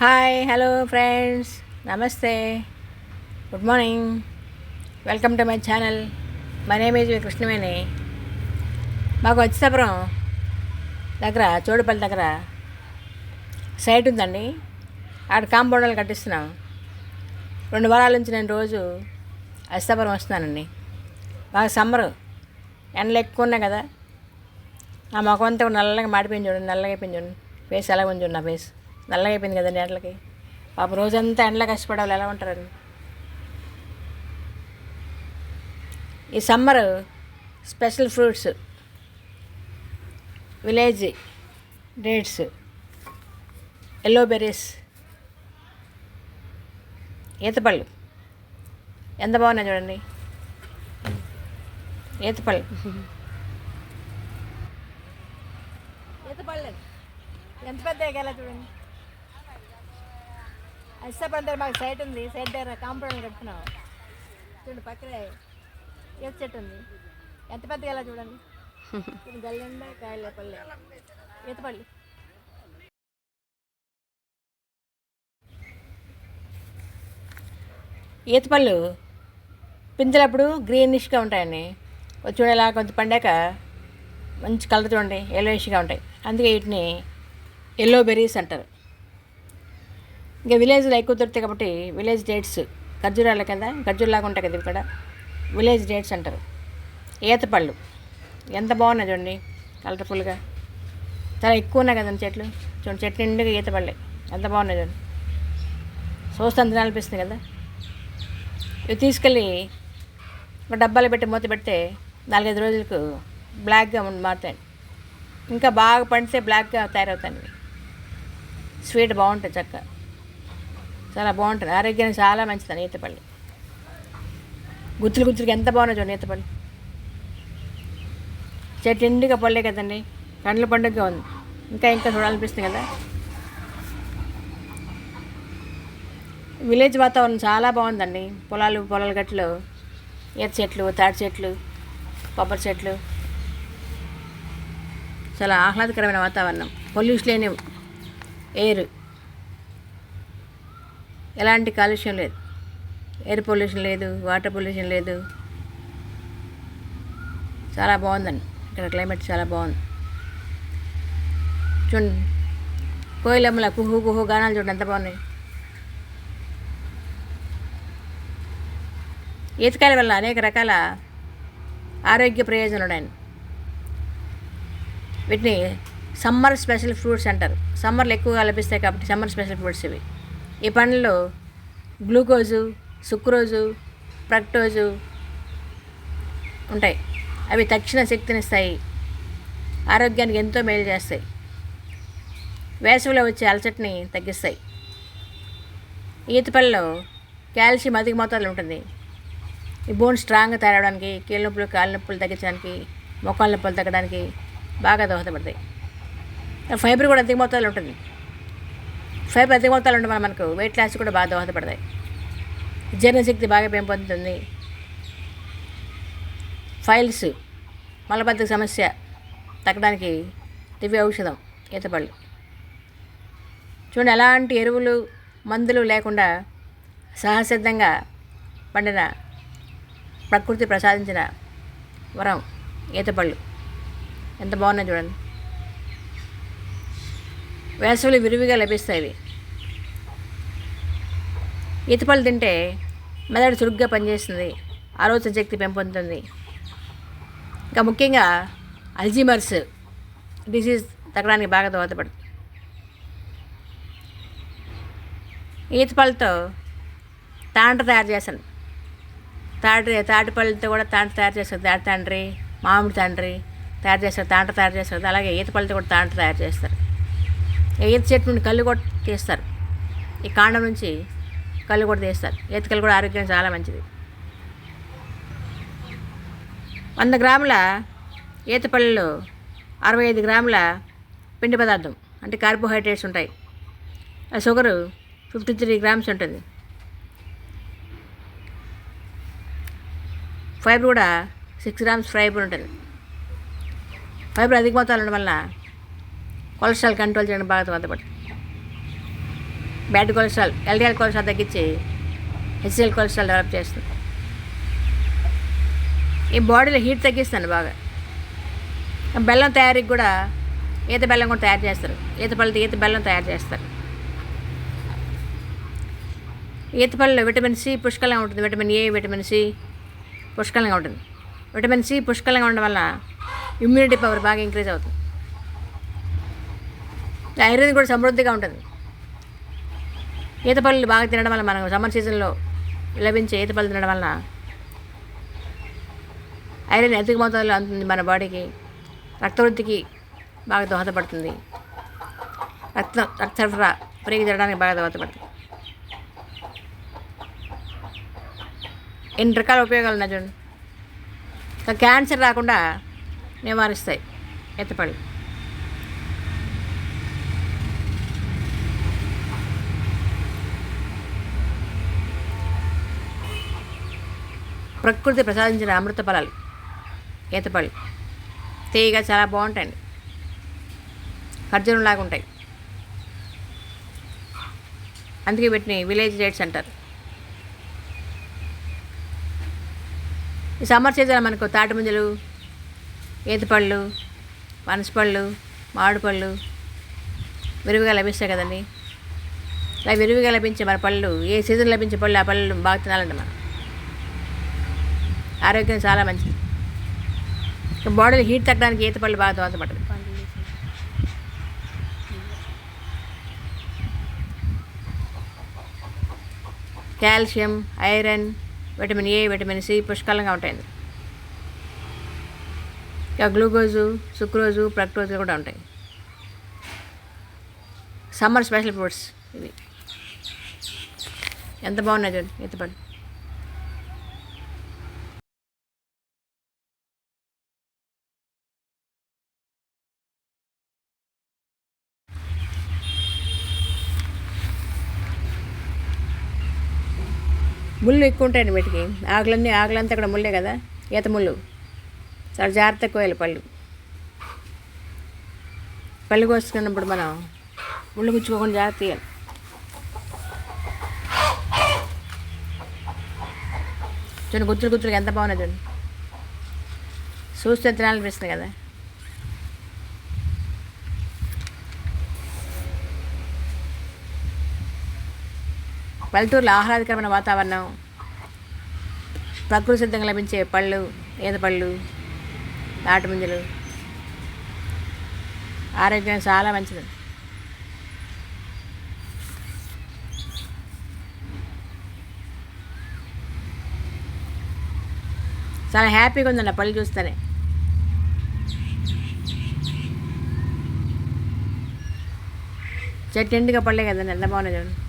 Hi hello friends నమస్తే good morning welcome to my channel my name is Krishnaveni మాకు వచ్చినపురం దగ్గర చోడుపల్లి దగ్గర సైట్ ఉందండి. అక్కడ కాంపౌండర్లు కట్టిస్తున్నాం. రెండు వారాల నుంచి నేను రోజు అస్తాపురం వస్తున్నానండి. బాగా సమ్మరు ఎండలు ఎక్కువ ఉన్నాయి కదా. నా ముఖం అంతా నల్లగా మాడిపోయింది చూడండి నల్లగా అయిపోయింది చూడండి. ఫేస్ ఎలా ఉంది చూడండి నా ఫేస్ నల్లగా అయిపోయింది కదండి ఎండలకి. పాప రోజంతా ఎండలో కష్టపడాలి ఎలా ఉంటారండి? ఈ summer special fruits village dates yellow berries ఈతపళ్ళు. ఎంత బాగున్నాయి చూడండి. ఈతపళ్ళు. ఈతపళ్ళు. ఎంత పెద్ద చూడండి. అష్టపడి మాకు సైట్ ఉంది. సైట్ దగ్గర కాంపౌండ్ కట్టుకున్నాం చూడండి పక్కనే ఏ చెట్టు ఉంది. ఎంత పెద్ద ఎలా చూడండి? ఇది గల్లండా కాయలే పల్లె. ఈతపళ్ళు ఈతపళ్ళు పిందెలప్పుడు గ్రీనిష్గా ఉంటాయండి. కొంచెం చూడండి ఇలా కొంచెం పండాక మంచి కలర్ చూడండి ఎల్లోయిష్గా ఉంటాయి. అందుకే వీటిని ఎల్లో బెర్రీస్ అంటారు. ఇంకా విలేజ్లో ఎక్కువ దొరుకుతాయి కాబట్టి విలేజ్ డేట్స్ ఖర్జూరాల కదా ఖర్జూరలాగా ఉంటాయి కదా ఇక్కడ కూడా. విలేజ్ డేట్స్ అంటారు. ఈతపళ్ళు. ఎంత బాగున్నాయి చూడండి కలర్ఫుల్గా చాలా ఎక్కువ ఉన్నాయి కదండి చెట్లు. చూడండి చెట్టు నిండుగా ఈతపళ్ళే. ఎంత బాగున్నాయి చూడండి. చూస్తే అంత అనిపిస్తుంది కదా. ఇవి తీసుకెళ్ళి ఒక డబ్బాలో పెట్టి మూత పెడితే నాలుగైదు రోజులకు బ్లాక్గా ఉండి మారుతాయి. ఇంకా బాగా పండితే బ్లాక్గా తయారవుతాయి స్వీట్ బాగుంటుంది చక్కగా. చాలా బాగుంటుంది. ఆరోగ్యానికి చాలా మంచిది ఈతపల్లి గుత్తులు గుత్తులకి ఎంత బాగున్నా చూడండి ఈతపల్లి చెట్టు ఎండుగా పళ్ళే కదండి. కండ్ల పండుగగా ఉంది. ఇంకా ఇంకా చూడాలనిపిస్తుంది కదా. విలేజ్ వాతావరణం చాలా బాగుందండి. పొలాలు పొలాల గట్లు ఈత చెట్లు తాటి చెట్లు కొబ్బరి చెట్లు. చాలా ఆహ్లాదకరమైన వాతావరణం. పొల్యూషన్ లేని ఎయిర్. ఎలాంటి కాలుష్యం లేదు. ఎయిర్ పొల్యూషన్ లేదు వాటర్ పొల్యూషన్ లేదు. చాలా బాగుందండి. ఇక్కడ క్లైమేట్ చాలా బాగుంది. చూడండి. కోయిలమ్మల కుహు కుహు గానాలు చూడండి ఎంత బాగున్నాయి. ఈతకాయల వల్ల అనేక రకాల ఆరోగ్య ప్రయోజనాలు ఉన్నాయండి వీటిని సమ్మర్ స్పెషల్ ఫ్రూట్స్ అంటారు. సమ్మర్లో ఎక్కువగా లభిస్తాయి కాబట్టి సమ్మర్ స్పెషల్ ఫ్రూట్స్ ఇవి. ఈ పండ్లలో గ్లూకోజు సుక్రోజు ప్రక్టోజు ఉంటాయి. అవి తక్షణ శక్తినిస్తాయి ఆరోగ్యానికి ఎంతో మేలు చేస్తాయి. వేసవిలో వచ్చే అలసటని తగ్గిస్తాయి. ఈత పళ్ళలో కాల్షియం అధిక మోతాదులో ఉంటుంది. ఈ బోన్ స్ట్రాంగ్గా తయారవడానికి కీళ్ళ నొప్పులు కాళ్ళ నొప్పులు తగ్గించడానికి మొక్కల నొప్పులు తగ్గడానికి బాగా దోహదపడతాయి. ఫైబర్ కూడా అధిక మోతాదులు ఉంటుంది. ఫైబర్ అధిక మొత్తాలు ఉండడం వల్ల మనకు వెయిట్ లాస్ కూడా బాగా దోహదపడతాయి. జీర్ణశక్తి బాగా పెంపొందుతుంది. ఫైల్స్ మలబద్ధక సమస్య తగ్గడానికి దివ్య ఔషధం ఈతపళ్ళు. చూడండి ఎలాంటి ఎరువులు మందులు లేకుండా సహసిద్ధంగా పండిన ప్రకృతి ప్రసాదించిన వరం ఈతపళ్ళు. ఎంత బాగున్నాయి చూడండి. వేసవిలో విరివిగా లభిస్తాయి ఈతపళ్ళు తింటే మెదడు చురుగ్గా పనిచేస్తుంది ఆలోచన శక్తి పెంపొందుతుంది. ఇంకా ముఖ్యంగా అల్జీమర్స్ డిసీజ్ తగ్గడానికి బాగా దోహదపడుతుంది. ఈతపళ్ళతో తాండ్ర తయారు చేశాను తాటి తాటిపళ్ళతో కూడా తాండ్ర తయారు చేస్తారు తాటి తండ్రి మామిడి తండ్రి తయారు చేస్తారు తాండ్ర తయారు చేస్తారు అలాగే ఈతపళ్ళతో కూడా తాండ్ర తయారు చేస్తారు ఈత చెట్టు నుండి కళ్ళు కూడా తీస్తారు ఈ కాండం నుంచి కళ్ళు కూడా తీస్తారు. ఈతకల్లు కూడా ఆరోగ్యానికి చాలా మంచిది. వంద గ్రాముల ఈతపళ్ళలో అరవై ఐదు గ్రాముల పిండి పదార్థం అంటే కార్బోహైడ్రేట్స్ ఉంటాయి. ఆ షుగరు ఫిఫ్టీ త్రీ గ్రామ్స్ ఉంటుంది. ఫైబర్ కూడా సిక్స్ గ్రామ్స్ ఫైబర్ ఉంటుంది. ఫైబర్ అధిక మొత్తాలు ఉండడం వల్ల కొలెస్ట్రాల్ కంట్రోల్ చేయడం బాగా దోహదపడుతుంది బ్యాడ్ కొలెస్ట్రాల్ ఎల్డిఎల్ కొలెస్ట్రాల్ తగ్గించి హెచ్సిఎల్ కొలెస్ట్రాల్ డెవలప్ చేస్తుంది. ఈ బాడీలో హీట్ తగ్గిస్తాను బాగా. బెల్లం తయారీకి కూడా ఈత బెల్లం కూడా తయారు చేస్తారు. ఈత పళ్ళతో ఈత బెల్లం తయారు చేస్తారు. ఈత పళ్ళలో విటమిన్ సి పుష్కలంగా ఉంటుంది. విటమిన్ ఏ విటమిన్ సి పుష్కలంగా ఉంటుంది. విటమిన్ సి పుష్కలంగా ఉండడం వల్ల ఇమ్యూనిటీ పవర్ బాగా ఇంక్రీజ్ అవుతుంది. ఐరన్ కూడా సమృద్ధిగా ఉంటుంది. ఈత పళ్ళు బాగా తినడం వల్ల మనం సమ్మర్ సీజన్లో లభించే ఈత పళ్ళు తినడం వలన ఐరన్ అధిక మోతాదులో అందుతుంది మన బాడీకి. రక్తవృద్ధికి బాగా దోహదపడుతుంది. రక్త రక్త సరఫరా పెరిగి తినడానికి బాగా దోహదపడుతుంది. ఎన్ని రకాల ఉపయోగాలు ఉన్నాయి చూడండి. క్యాన్సర్ రాకుండా నివారిస్తాయి ఎత్తపడి ప్రకృతి ప్రసాదించిన అమృత ఫలాలు. ఈతపళ్ళు. తీయగా చాలా బాగుంటాయండి. ఖర్జూరంలాగా ఉంటాయి. అందుకే వీటిని విలేజ్ డేట్స్ అంటారు. ఈ సమ్మర్ సీజన్ మనకు తాటి ముంజలు ఈతపళ్ళు పనసపళ్ళు మామిడిపళ్ళు విరివిగా లభిస్తాయి కదండి. ఇలా విరివిగా లభించే మన పళ్ళు ఏ సీజన్ లభించే పళ్ళు ఆ పళ్ళు బాగా తినాలండి మనం. ఆరోగ్యం చాలా మంచిది. బాడీలో హీట్ తగ్గడానికి ఈత పళ్ళు బాగా దోహదపడదు calcium iron vitamin A vitamin C పుష్కలంగా ఉంటాయి ఇంకా గ్లూకోజు సుక్రోజు ఫ్రక్టోజు కూడా ఉంటాయి. సమ్మర్ స్పెషల్ ఫ్రూట్స్ ఇవి. ఎంత బాగున్నాయి చూడండి ఈతపళ్ళు ముళ్ళు ఎక్కువ ఉంటాయండి వీటికి ఆకులన్నీ ఆకులంతా ఇక్కడ ముళ్ళే కదా? ఈత ముళ్ళు. చాలా జాగ్రత్తగా కోయాలి పళ్ళు. పళ్ళు కోసుకున్నప్పుడు మనం ముళ్ళు గుచ్చుకోకుండా జాగ్రత్త తీయాలి. చూడండి గుత్తులు గుత్తులు ఎంత బాగున్నాయి చూడండి. చూస్తే తినాలనిపిస్తుంది కదా? పల్లెటూరులో ఆహ్లాదకరమైన వాతావరణం ప్రకృతి సిద్ధంగా లభించే పళ్ళు ఈత పళ్ళు తాటి ఆరోగ్యం చాలా మంచిది. చాలా హ్యాపీగా ఉందండి పళ్ళు చూస్తేనే. చెట్టు ఎండుగా పళ్ళే కదండి ఎంత బాగున్నాయి చూడండి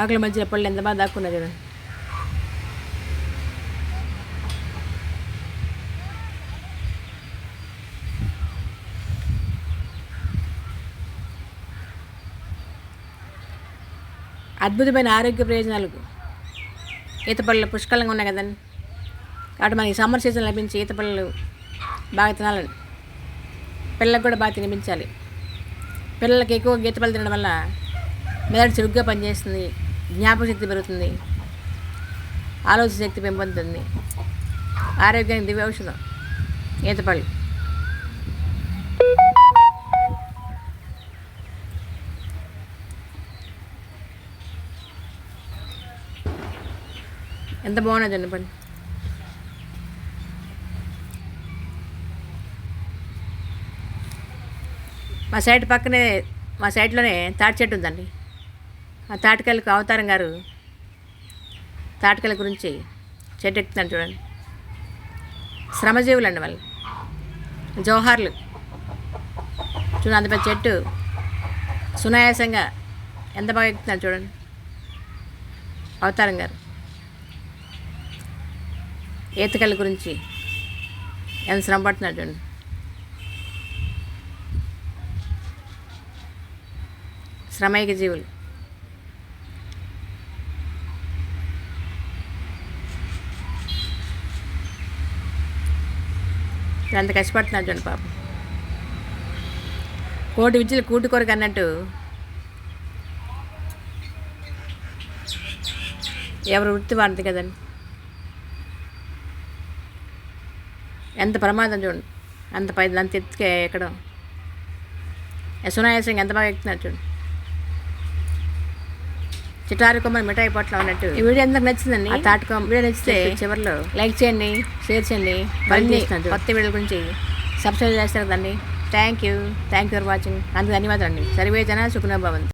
ఆకుల మధ్యలో పళ్ళు ఎంత బాగా దాక్కున్నారు చూడండి. అద్భుతమైన ఆరోగ్య ప్రయోజనాలకు ఈతపళ్ళు పుష్కలంగా ఉన్నాయి కదండి. కాబట్టి మనకి సమ్మర్ సీజన్ లభించే ఈతపళ్ళు బాగా తినాలని. పిల్లలకు కూడా బాగా తినిపించాలి. పిల్లలకి ఎక్కువ గీతపళ్ళు తినడం వల్ల మెదడు చురుగ్గా పనిచేస్తుంది. జ్ఞాపక శక్తి పెరుగుతుంది. ఆలోచన శక్తి పెంపొందుతుంది. ఆరోగ్యానికి దివ్య ఔషధం. ఈతపళ్ళు. ఎంత బాగుంటుంది అండి పని మా సైట్ పక్కనే మా సైట్లోనే తాటి చెట్టు ఉందండి. ఆ తాటికాయలకు అవతారం గారు తాటికాయల గురించి చెట్టు చూడండి. శ్రమజీవులు అండి వాళ్ళు. జవహర్లు. చూడండి అంత పెద్ద చెట్టు. సునాయాసంగా ఎంత బాగా ఎక్కుతున్నాను చూడండి. అవతారం గారు. ఈతకళ్ళ గురించి ఎంత శ్రమ పడుతున్నారు చూడండి. శ్రమైక జీవులు. ఎంత కష్టపడుతున్నాడు చూడండి పాపం. కోటి విద్యలు కూటి కొరకు అన్నట్టు. ఎవరు వృత్తి వాడిది కదండి. ఎంత ప్రమాదం చూడండి. అంత పై అంత ఎత్తుకే ఎక్కడం. సునాయాసంగా ఎంత బాగా ఎక్కుతున్నారు చూడండి. చిటారు కొమ్మని మిఠాయి పొట్ల ఉన్నట్టు. ఈ వీడియో ఎందుకు నచ్చిందండి? ఆ తాటుకొమ్మ వీడియో నచ్చితే చివరిలో లైక్ చేయండి షేర్ చేయండి. మరిన్ని కొత్త వీడియోల గురించి సబ్స్క్రైబ్ చేస్తారు కదండి. Thank you thank you for watching అందుకు ధన్యవాదాలు అండి. సర్వేజన సుఖనోభవంతు